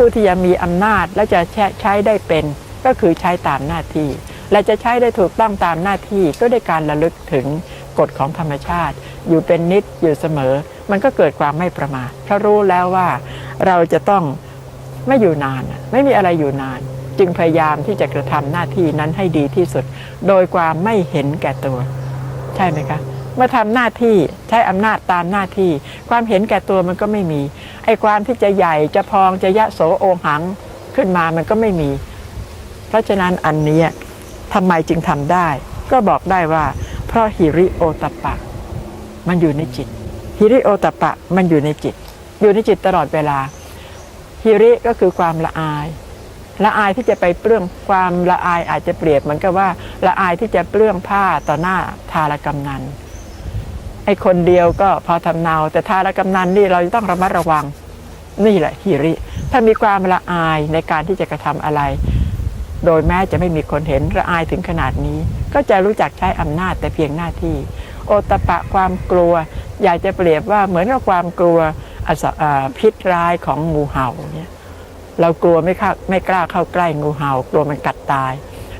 ผู้ที่จะมีอำนาจและจะใช้ได้เป็นก็คือใช้ตามหน้าที่ และจะใช้ได้ถูกต้องตามหน้าที่ก็ด้วยการระลึกถึงกฎของธรรมชาติ อยู่เป็นนิดอยู่เสมอ มันก็เกิดความไม่ประมาทเพราะรู้แล้วว่าเราจะต้องไม่อยู่นาน ไม่มีอะไรอยู่นาน จึงพยายามที่จะกระทำหน้าที่นั้นให้ดีที่สุด โดยความไม่เห็นแก่ตัว ใช่ไหมคะ เมื่อทำหน้าที่ใช้อำนาจตามหน้าที่ ความเห็นแก่ตัวมันก็ไม่มีไอ้ความที่จะใหญ่จะพองจะยะโสโอหังขึ้นมามันก็ไม่มี เพราะฉะนั้นอันนี้ทำไมจึงทำได้ ก็บอกได้ว่า เพราะฮิริโอตปปะมันอยู่ในจิตฮิริโอตปปะมันอยู่ในจิต อยู่ในจิตตลอดเวลาฮิริก็คือความละอายละอายที่จะไปเปลื้องความละอายอาจจะเปรียบเหมือนกับว่าละอายที่จะเปลื้องผ้าต่อหน้าทารกำนัน ไอ้คนเดียวก็พอทำเนา แต่ทารกำนันนี่เราจะต้องระมัดระวังนี่แหละฮิริ ถ้ามีความละอายในการที่จะกระทำอะไร โดยแม้จะไม่มีคนเห็นละอายถึงขนาดนี้ ก็จะรู้จักใช้อำนาจแต่เพียงหน้าที่ โอตปะความกลัว อยากจะเปรียบว่าเหมือนกับความกลัวพิษร้ายของงูเห่าเนี่ยเรากลัวไม่ข้าไม่กล้าเข้าใกล้งูเห่ากลัวมันกัดตาย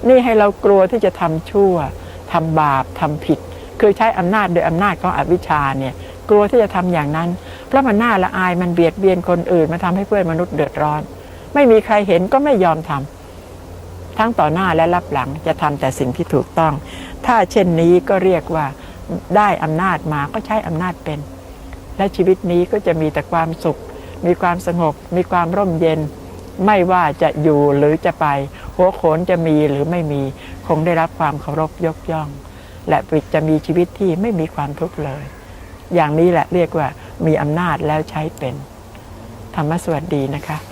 นี่ให้เรากลัวที่จะทำชั่วทำบาปทำผิด คือใช้อำนาจโดยอำนาจของอวิชชาเนี่ยกลัวที่จะทำอย่างนั้น เพราะมันน่าละอายมันเบียดเบียนคนอื่นมาทำให้เพื่อนมนุษย์เดือดร้อน ไม่มีใครเห็นก็ไม่ยอมทำทั้งต่อหน้าและรับหลังจะทำแต่สิ่งที่ถูกต้อง ถ้าเช่นนี้ก็เรียกว่าได้อำนาจมาก็ใช้อำนาจเป็น และชีวิตนี้ก็จะมีแต่ความสุข มีความสงบ มีความร่มเย็น ไม่ว่าจะอยู่หรือจะไป หัวโขนจะมีหรือไม่มี คงได้รับความเคารพยกย่อง และจะมีชีวิตที่ไม่มีความทุกข์เลย อย่างนี้แหละเรียกว่ามีอำนาจแล้วใช้เป็น ธรรมสวัสดีนะคะ